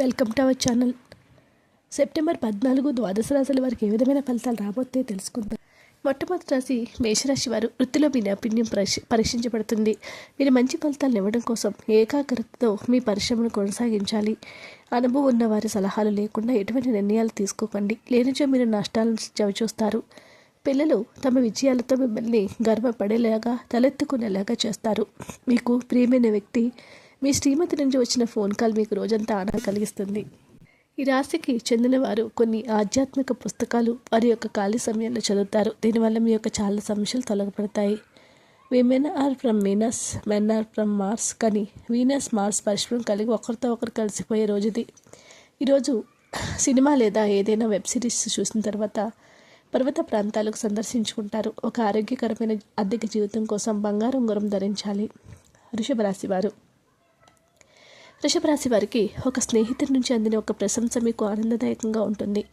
Welcome to our channel. September పద్నాలుగు ద్వాదశ రాశుల వారికి ఏ విధమైన ఫలితాలు రాబోతే తెలుసుకుందాం. మొట్టమొదటి రాశి మేషరాశి వారు వృత్తిలో మీ నైపుణ్యం పరీక్ష పరీక్షించబడుతుంది. మీరు మంచి ఫలితాలను ఇవ్వడం కోసం ఏకాగ్రతతో మీ పరిశ్రమను కొనసాగించాలి. అనుభవం ఉన్న వారి సలహాలు లేకుండా ఎటువంటి నిర్ణయాలు తీసుకోకండి. లేనిచో మీరు నష్టాలను చవిచూస్తారు. పిల్లలు తమ విజయాలతో మిమ్మల్ని గర్వపడేలాగా తలెత్తుకునేలాగా చేస్తారు. మీకు ప్రియమైన వ్యక్తి మీ శ్రీమతి నుంచి వచ్చిన ఫోన్ కాల్ మీకు రోజంతా ఆనందం కలిగిస్తుంది. ఈ రాశికి చెందిన వారు కొన్ని ఆధ్యాత్మిక పుస్తకాలు వారి యొక్క ఖాళీ సమయంలో చదువుతారు. దీనివల్ల మీ యొక్క చాలా సమస్యలు తొలగపడతాయి. Women are from Venus men are from Mars కానీ వీనస్ మార్స్ పరిశ్రమ కలిగి ఒకరితో ఒకరు కలిసిపోయే రోజుది. ఈరోజు సినిమా లేదా ఏదైనా వెబ్ సిరీస్ చూసిన తర్వాత పర్వత ప్రాంతాలకు సందర్శించుకుంటారు. ఒక ఆరోగ్యకరమైన అద్దెక జీవితం కోసం బంగారం గురం ధరించాలి. వృషభ రాశి వృషభరాశి వారికి ఒక స్నేహితుడి నుంచి అందిన ఒక ప్రశంస మీకు ఆనందదాయకంగా ఉంటుంది.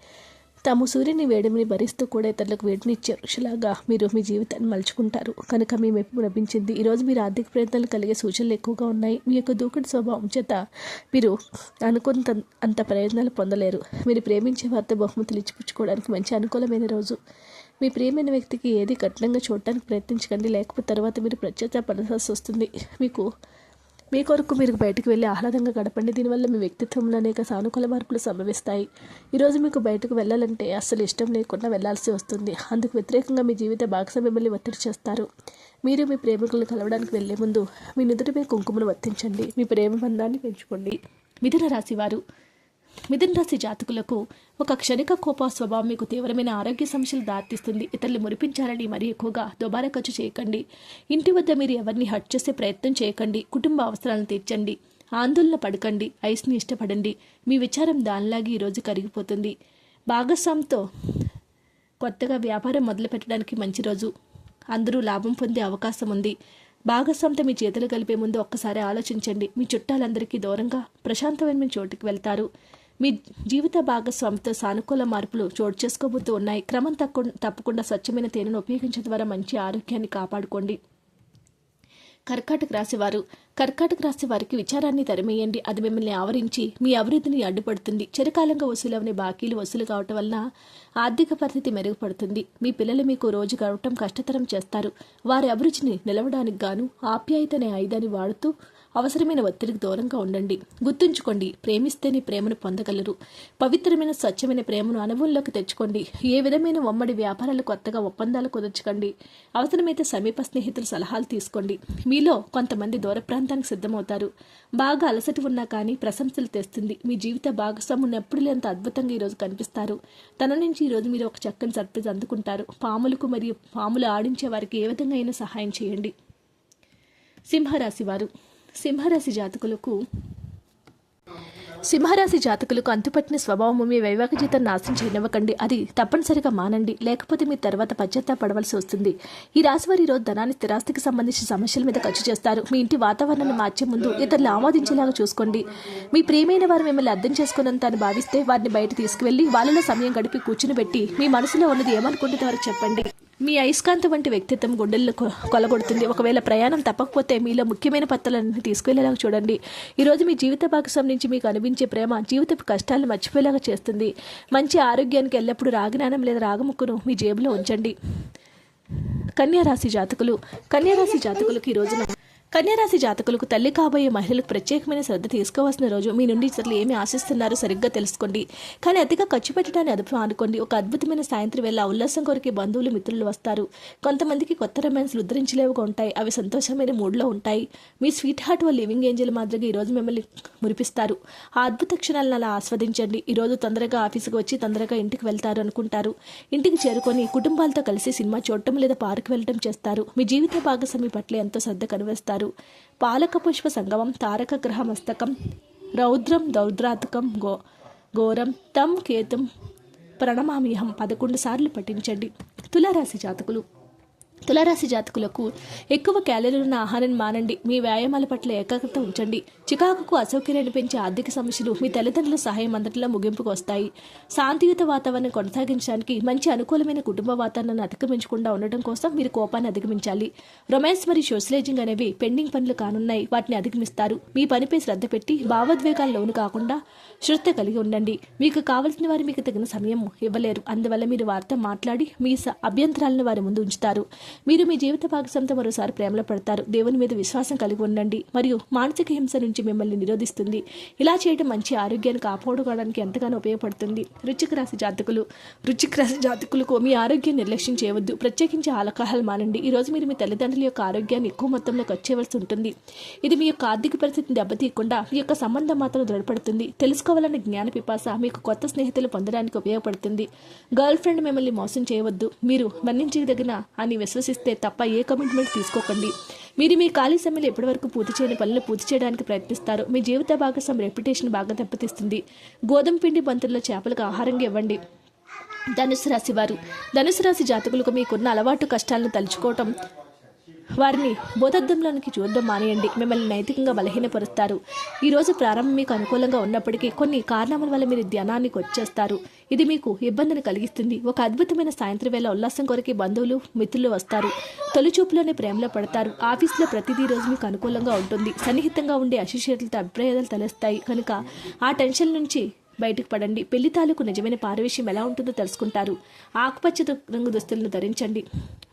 తాము సూర్యుని వేడిమిని భరిస్తూ కూడా ఇతరులకు వేడినిచ్చే వృక్షలాగా మీరు మీ జీవితాన్ని మలుచుకుంటారు. కనుక మీ మెప్పు లభించింది. ఈరోజు మీరు ఆర్థిక ప్రయత్నాలు కలిగే సూచనలు ఎక్కువగా ఉన్నాయి. మీ యొక్క దూకుడు స్వభావం చేత మీరు అనుకున్నంత అంత ప్రయోజనాలు పొందలేరు. మీరు ప్రేమించే వారితో బహుమతులు ఇచ్చిపుచ్చుకోవడానికి మంచి అనుకూలమైన రోజు. మీ ప్రియమైన వ్యక్తికి ఏది కఠినంగా చూడటానికి ప్రయత్నించకండి. లేకపోతే తర్వాత మీరు పడవలసి వస్తుంది. మీకు మీ కొరకు మీరు బయటకు వెళ్ళి ఆహ్లాదంగా గడపండి. దీనివల్ల మీ వ్యక్తిత్వంలో అనేక సానుకూల మార్పులు సంభవిస్తాయి. ఈరోజు మీకు బయటకు వెళ్ళాలంటే అస్సలు ఇష్టం లేకుండా వెళ్ళాల్సి వస్తుంది. అందుకు వ్యతిరేకంగా మీ జీవిత భాగస్వామి మిమ్మల్ని ఒత్తిడి చేస్తారు. మీరు మీ ప్రేమికులను కలవడానికి వెళ్ళే ముందు మీ నుదుటిపై కుంకుమను వర్తించండి మీ ప్రేమ బంధాన్ని పెంచుకోండి. మిథున రాశివారు వారు మిథున్ రాశి జాతకులకు ఒక క్షణిక కోప స్వభావం మీకు తీవ్రమైన ఆరోగ్య సమస్యలు దారితీస్తుంది. ఇతరులు మురిపించాలని మరీ ఎక్కువగా దుబారా ఖర్చు చేయకండి. ఇంటి వద్ద మీరు ఎవరిని హట్ చేసే ప్రయత్నం చేయకండి. కుటుంబ అవసరాలను తీర్చండి. ఆందోళన పడకండి. ఐస్ని ఇష్టపడండి. మీ విచారం దానిలాగే ఈరోజు కరిగిపోతుంది. భాగస్వామితో కొత్తగా వ్యాపారం మొదలు పెట్టడానికి మంచి రోజు. అందరూ లాభం పొందే అవకాశం ఉంది. భాగస్వామితో మీ చేతులు కలిపే ముందు ఒక్కసారి ఆలోచించండి. మీ చుట్టాలందరికీ దూరంగా ప్రశాంతమైన చోటుకి వెళ్తారు. మీ జీవిత భాగస్వామితో సానుకూల మార్పులు చోటు చేసుకోబోతూ ఉన్నాయి. క్రమం తక్కు తప్పకుండా స్వచ్ఛమైన తేనెను ఉపయోగించడం ద్వారా మంచి ఆరోగ్యాన్ని కాపాడుకోండి. కర్కాటక రాశివారు కర్కాటక రాశి వారికి విచారాన్ని తరిమేయండి. అది మిమ్మల్ని ఆవరించి మీ అభివృద్ధిని అడ్డుపడుతుంది. చిరకాలంగా వసూలవని బాకీలు వసూలు కావటం వల్ల ఆర్థిక పరిస్థితి మెరుగుపడుతుంది. మీ పిల్లలు మీకు రోజు గడవటం కష్టతరం చేస్తారు. వారి అభిరుచిని నిలవడానికి గాను ఆప్యాయతనే ఆయుధాన్ని వాడుతూ అవసరమైన ఒత్తిడికి దూరంగా ఉండండి. గుర్తుంచుకోండి ప్రేమిస్తేనే ప్రేమను పొందగలరు. పవిత్రమైన స్వచ్ఛమైన ప్రేమను అనుభవంలోకి తెచ్చుకోండి. ఏ విధమైన ఉమ్మడి వ్యాపారాలు కొత్తగా ఒప్పందాలు కుదర్చుకోండి. అవసరమైతే సమీప స్నేహితుల సలహాలు తీసుకోండి. మీలో కొంతమంది దూర ప్రాంతానికి సిద్ధమవుతారు. బాగా అలసటి ఉన్నా కానీ ప్రశంసలు తెస్తుంది. మీ జీవిత భాగస్వాముని ఎప్పుడు లేంత అద్భుతంగా ఈరోజు కనిపిస్తారు. తన నుంచి ఈరోజు మీరు ఒక చక్కని సర్ప్రైజ్ అందుకుంటారు. పాములకు మరియు పాములు ఆడించే వారికి ఏ విధంగా అయినా సహాయం చేయండి. సింహరాశి వారు సింహరాశి జాతకులకు సింహరాశి జాతకులకు అంతుపట్టిన స్వభావము మీ వైవాహిక జీతం నాశనం చేయనివ్వకండి. అది తప్పనిసరిగా మానండి. లేకపోతే మీ తర్వాత పశ్చాత్తాపడవలసి వస్తుంది. ఈ రాశి వారి రోజు ధనాన్ని స్థిరాస్తికి సంబంధించిన సమస్యల మీద ఖర్చు చేస్తారు. మీ ఇంటి వాతావరణాన్ని మార్చే ముందు ఇతరులు ఆమోదించేలాగా చూసుకోండి. మీ ప్రియమైన వారు మిమ్మల్ని అర్థం చేసుకున్నంత అని భావిస్తే వారిని బయట తీసుకువెళ్ళి వాళ్ళలో సమయం గడిపి కూర్చుని పెట్టి మీ మనసులో ఉన్నది ఏమనుకుంటుందో వారికి చెప్పండి. మీ అయస్కాంత వంటి వ్యక్తిత్వం గుండెల్లో కొలగొడుతుంది. ఒకవేళ ప్రయాణం తప్పకపోతే మీలో ముఖ్యమైన పత్రాలన్నీ తీసుకువెళ్ళేలాగా చూడండి. ఈరోజు మీ జీవిత భాగస్వామి నుంచి మీకు అనిపించే ప్రేమ జీవితపు కష్టాలను మర్చిపోయేలాగా చేస్తుంది. మంచి ఆరోగ్యానికి ఎల్లప్పుడూ రాగినానం లేదా రాగముక్కును మీ జేబులో ఉంచండి. కన్యారాశి జాతకులు. కన్యారాశి జాతకులకు ఈ రోజున కన్యారాశి జాతకులకు తల్లి కాబోయే మహిళలకు ప్రత్యేకమైన శ్రద్ధ తీసుకోవాల్సిన రోజు. మీ నుండి ఇతరులు ఏమి ఆశిస్తున్నారో సరిగ్గా తెలుసుకోండి. కానీ అతిగా ఖర్చు పెట్టడాన్ని అదుపు అనుకోండి ఒక అద్భుతమైన సాయంత్రం వేళ ఉల్లాసం కోరికే బంధువులు మిత్రులు వస్తారు. కొంతమందికి కొత్త రొమాన్స్లు ఉద్ధరించలేవుగా ఉంటాయి. అవి సంతోషమైన మూడ్లో ఉంటాయి. మీ స్వీట్ హార్ట్ వాళ్ళ లివింగ్ ఏంజల్ మాదిరిగా ఈరోజు మిమ్మల్ని మురిపిస్తారు. ఆ అద్భుత క్షణాలను అలా ఆస్వాదించండి. ఈరోజు తొందరగా ఆఫీసుకు వచ్చి తొందరగా ఇంటికి వెళ్తారు అనుకుంటారు. ఇంటికి చేరుకొని కుటుంబాలతో కలిసి సినిమా చూడటం లేదా పార్క్ వెళ్ళటం చేస్తారు. మీ జీవిత భాగస్వామి పట్ల ఎంతో శ్రద్ధ కనివేస్తారు. పాలక పుష్ప సంగమం తారక గ్రహ మస్తకం రౌద్రం దౌద్రాతకం గో ఘోరం తం కేతం ప్రణమామ్యహం పదకొండు సార్లు పఠించండి. తులారాశి జాతకులు తులారాశి జాతకులకు ఎక్కువ క్యాలరీలు ఉన్న ఆహారాన్ని మానండి. మీ వ్యాయామాల పట్ల ఏకాగ్రత ఉంచండి. చికాకుకు అసౌకర్యాన్ని పెంచే ఆర్థిక సమస్యలు మీ తల్లిదండ్రుల సహాయం అందరిలో ముగింపుకు వస్తాయి. శాంతియుత వాతావరణం కొనసాగించడానికి మంచి అనుకూలమైన కుటుంబ వాతావరణాన్ని అధిగమించకుండా ఉండటం కోసం మీరు కోపాన్ని అధిగమించాలి. రొమాన్స్ మరియు సోషలైజింగ్ అనేవి పెండింగ్ పనులు కానున్నాయి. వాటిని అధిగమిస్తారు. మీ పనిపై శ్రద్ధ పెట్టి భావోద్వేగాల లోను కాకుండా శ్రద్ధ కలిగి ఉండండి. మీకు కావలసిన వారు మీకు తగిన సమయం ఇవ్వలేరు. అందువల్ల మీరు వారితో మాట్లాడి మీ స- అభ్యంతరాలను వారి ముందు ఉంచుతారు. మీరు మీ జీవిత భాగస్వామితో మరోసారి ప్రేమలో పడతారు. దేవుని మీద విశ్వాసం కలిగి ఉండండి. మరియు మానసిక హింస నుంచి మిమ్మల్ని నిరోధిస్తుంది. ఇలా చేయడం మంచి ఆరోగ్యాన్ని కాపాడుకోవడానికి ఎంతగానో ఉపయోగపడుతుంది. రుచిక రాశి జాతకులు రుచిక రాశి జాతకులకు మీ ఆరోగ్యం నిర్లక్ష్యం చేయవద్దు. ప్రత్యేకించి ఆల్కహాల్ మానండి. ఈ రోజు మీరు మీ తల్లిదండ్రుల యొక్క ఆరోగ్యాన్ని ఎక్కువ మొత్తంలో ఖర్చు చేయవలసి ఉంటుంది. ఇది మీ యొక్క ఆర్థిక పరిస్థితిని దెబ్బతీయకుండా మీ యొక్క సంబంధం మాత్రం దృఢపడుతుంది. తెలుసుకోవాలనే జ్ఞాన పిపాస మీకు కొత్త స్నేహితులు పొందడానికి ఉపయోగపడుతుంది. గర్ల్ ఫ్రెండ్ మిమ్మల్ని మోసం చేయవద్దు. మీరు మన్నించదగిన అని విశ్వసిస్తే తప్ప ఏ కమిట్మెంట్ తీసుకోకండి. మీరు మీ ఖాళీ సమయంలో ఎప్పటివరకు పూర్తి చేయని పనులు పూర్తి చేయడానికి ప్రయత్నిస్తారు మీ జీవిత భాగస్వామి రెప్యుటేషన్ బాగా దెబ్బతీస్తుంది. గోధుమ పిండి బంతుల్లో చేపలకు ఆహారంగా ఇవ్వండి. ధనుసు రాశి వారు. ధనుసు రాశి జాతకులకు మీకున్న అలవాటు కష్టాలను తలుచుకోవటం వారిని బోధద్దంలోనికి చూడడం మానేయండి. మిమ్మల్ని నైతికంగా బలహీనపరుస్తారు. ఈరోజు ప్రారంభం మీకు అనుకూలంగా ఉన్నప్పటికీ కొన్ని కారణాల వల్ల మీరు ధ్యానానికి వచ్చేస్తారు. ఇది మీకు ఇబ్బందిని కలిగిస్తుంది. ఒక అద్భుతమైన సాయంత్రం వేళ ఉల్లాసం కొరకు బంధువులు మిత్రులు వస్తారు. తొలిచూపులోనే ప్రేమలో పడతారు. ఆఫీస్లో ప్రతిదీ రోజు మీకు అనుకూలంగా ఉంటుంది. సన్నిహితంగా ఉండే అశిష్యులతో అభిప్రాయాలు తలస్తాయి. కనుక ఆ టెన్షన్ నుంచి బయటకు పడండి. పెళ్ళి తాలూకు నిజమైన పారవేశ్యం ఎలా ఉంటుందో తెలుసుకుంటారు. ఆకుపచ్చ రంగు దుస్తులను ధరించండి.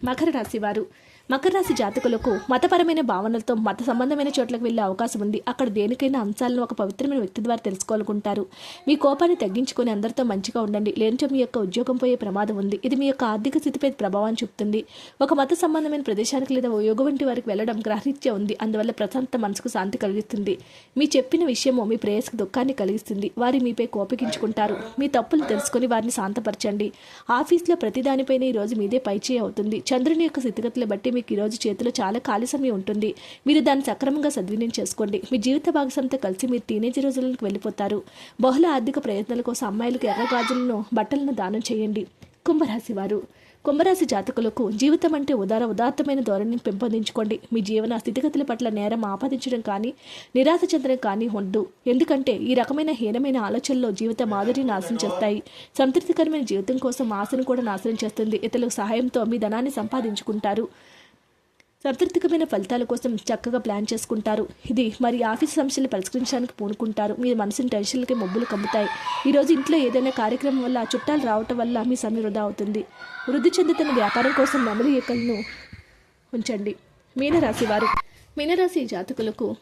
మకర రాశి వారు. మకర రాశి జాతకులకు మతపరమైన భావనలతో మత సంబంధమైన చోట్లకు వెళ్ళే అవకాశం ఉంది. అక్కడ దేనికైనా అంశాలను ఒక పవిత్రమైన వ్యక్తి ద్వారా తెలుసుకోవాలనుకుంటారు. మీ కోపాన్ని తగ్గించుకొని అందరితో మంచిగా ఉండండి. లేనిచో మీ యొక్క ఉద్యోగం పోయే ప్రమాదం ఉంది. ఇది మీ యొక్క ఆర్థిక స్థితిపై ప్రభావాన్ని చూపుతుంది. ఒక మత సంబంధమైన ప్రదేశానికి లేదా ఓ యోగ వంటి వారికి వెళ్ళడం గ్రహరీత్యా ఉంది. అందువల్ల ప్రశాంత మనసుకు శాంతి కలిగిస్తుంది. మీ చెప్పిన విషయము మీ ప్రేయస్కి దుఃఖాన్ని కలిగిస్తుంది. వారి మీపై కోపగించుకుంటారు. మీ తప్పులు తెలుసుకొని వారిని శాంతపరచండి. ఆఫీస్లో ప్రతిదానిపైన ఈ రోజు మీదే పైచేయి అవుతుంది. చంద్రుని యొక్క స్థితిగతులు బట్టి మీకు ఈరోజు చేతిలో చాలా ఖాళీ సమయం ఉంటుంది. మీరు దాన్ని సక్రమంగా సద్వినియోగం చేసుకోండి. మీ జీవిత భాగస్వామితో కలిసి మీరు టీనేజ్ రోజులకు వెళ్ళిపోతారు. బహుళ ఆర్థిక ప్రయత్నాల కోసం అమ్మాయిలకు ఎర్ర గాజులను బట్టలను దానం చేయండి. కుంభరాశి వారు. కుంభరాశి జాతకులకు జీవితం అంటే ఉదార ఉదాత్తమైన ధోరణిని పెంపొందించుకోండి. మీ జీవన స్థితిగతుల పట్ల నేరం ఆపాదించడం కానీ నిరాశ చెందడం కానీ ఉండదు. ఎందుకంటే ఈ రకమైన హీనమైన ఆలోచనలో జీవిత మాదిరిని నాశనం చేస్తాయి. సంతృప్తికరమైన జీవితం కోసం ఆశను కూడా నాశనం చేస్తుంది. ఇతరులకు సహాయంతో మీ ధనాన్ని సంపాదించుకుంటారు. సంతృప్తికమైన ఫలితాల కోసం చక్కగా ప్లాన్ చేసుకుంటారు. ఇది మరి ఆఫీస్ సమస్యలు పరిష్కరించడానికి పూనుకుంటారు. మీ మనసుని టెన్షన్లకి మబ్బులు కమ్ముతాయి. ఈరోజు ఇంట్లో ఏదైనా కార్యక్రమం వల్ల చుట్టాలు రావటం వల్ల మీ సమయం వృధా అవుతుంది. వృద్ధి చెందుతున్న వ్యాపారం కోసం నెమలి ఈకలను ఉంచండి. మీనరాశి వారు. మీనరాశి జాతకులకు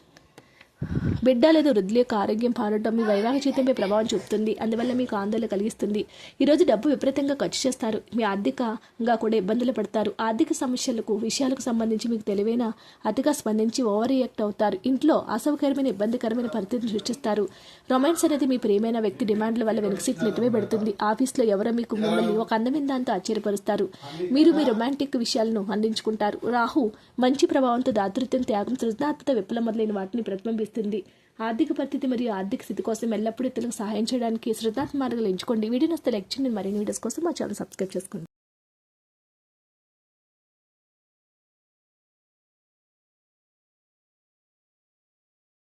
బిడ్డ లేదా వృద్ధుల యొక్క ఆరోగ్యం పాడటం మీ వైవాహిక జీవితంపై ప్రభావం చూపుతుంది. అందువల్ల మీకు ఆందోళన కలిగిస్తుంది. ఈరోజు డబ్బు విపరీతంగా ఖర్చు చేస్తారు. మీ ఆర్థికంగా కూడా ఇబ్బందులు పడతారు. ఆర్థిక సమస్యలకు విషయాలకు సంబంధించి మీకు తెలివైన అతిగా స్పందించి ఓవర్ రియాక్ట్ అవుతారు. ఇంట్లో అసౌకర్యమైన ఇబ్బందికరమైన పరిస్థితిని సృష్టిస్తారు. రొమాన్స్ అనేది మీ ప్రియమైన వ్యక్తి డిమాండ్ల వల్ల వెనక సీట్ నెట్టివే పెడుతుంది. ఆఫీస్లో ఎవరో మీకు మిమ్మల్ని ఒక అందమైన దాంతో ఆశ్చర్యపరుస్తారు. మీరు మీ రొమాంటిక్ విషయాలను అందించుకుంటారు. రాహు మంచి ప్రభావంతో దాతృత్వం త్యాగం సృజనాత్మక విప్లవం మొదలైన వాటిని చేస్తుంది ఆర్థిక పరిస్థితి మరియు ఆర్థిక స్థితి కోసం ఎల్లప్పుడూ ఇతరులకు సహాయం చేయడానికి సృజనాత్మక మార్గాలు ఎంచుకోండి వీడియో నస్తే లెక్చర్ నేను మరిన్ని వీడియోస్ కోసం మా ఛానల్ సబ్స్క్రైబ్ చేసుకోండి.